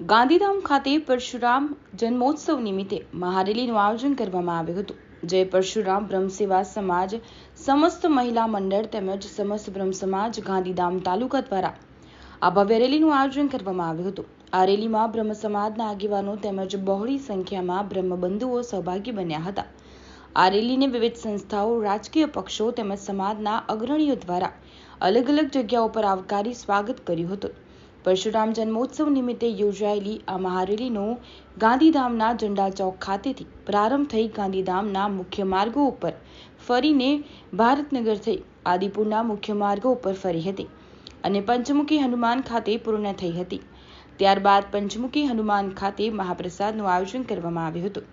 ગાંધીધામ ખાતે પરશુરામ જન્મોત્સવ નિમિત્તે મહારેલીનું આયોજન કરવામાં આવ્યું હતું, જે પરશુરામ બ્રહ્મ સેવા સમાજ સમસ્ત મહિલા મંડળ તેમજ સમસ્ત બ્રહ્મ સમાજ ગાંધીધામ તાલુકા દ્વારા આ ભવ્ય રેલીનું આયોજન કરવામાં આવ્યું હતું. આ રેલીમાં બ્રહ્મ સમાજના આગેવાનો તેમજ બહોળી સંખ્યામાં બ્રહ્મબંધુઓ સહભાગી બન્યા હતા. આ રેલીને વિવિધ સંસ્થાઓ, રાજકીય પક્ષો તેમજ સમાજના અગ્રણીઓ દ્વારા અલગ અલગ જગ્યાઓ પર આવકારી સ્વાગત કર્યું હતું. પરશુરામ જન્મોત્સવ નિમિત્તે યોજાયેલી આ મહારેલીનો ગાંધીધામના ઝંડા ચોક ખાતેથી પ્રારંભ થઈ ગાંધીધામના મુખ્ય માર્ગો ઉપર ફરીને ભારતનગર થઈ આદિપુરના મુખ્ય માર્ગો ઉપર ફરી હતી અને પંચમુખી હનુમાન ખાતે પૂર્ણ થઈ હતી. ત્યારબાદ પંચમુખી હનુમાન ખાતે મહાપ્રસાદનું આયોજન કરવામાં આવ્યું હતું.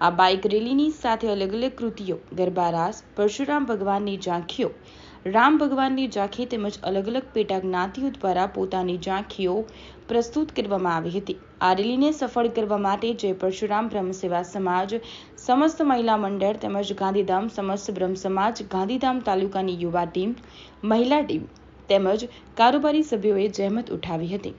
આ બાઇક રેલીની સાથે અલગ અલગ કૃતિઓ, ગરબા પરશુરામ ભગવાનની ઝાંખીઓ રામ ભગવાનની ઝાંખી તેમજ અલગ અલગ પેટા જ્ઞાતિઓ દ્વારા પોતાની ઝાંખીઓ પ્રસ્તુત કરવામાં આવી હતી. આ રેલીને સફળ કરવા માટે જય પરશુરામ બ્રહ્મ સેવા સમાજ, સમસ્ત મહિલા મંડળ તેમજ ગાંધીધામ, સમસ્ત બ્રહ્મ સમાજ, ગાંધીધામ તાલુકાની યુવા ટીમ, મહિલા ટીમ તેમજ કારોબારી સભ્યોએ જહેમત ઉઠાવી હતી.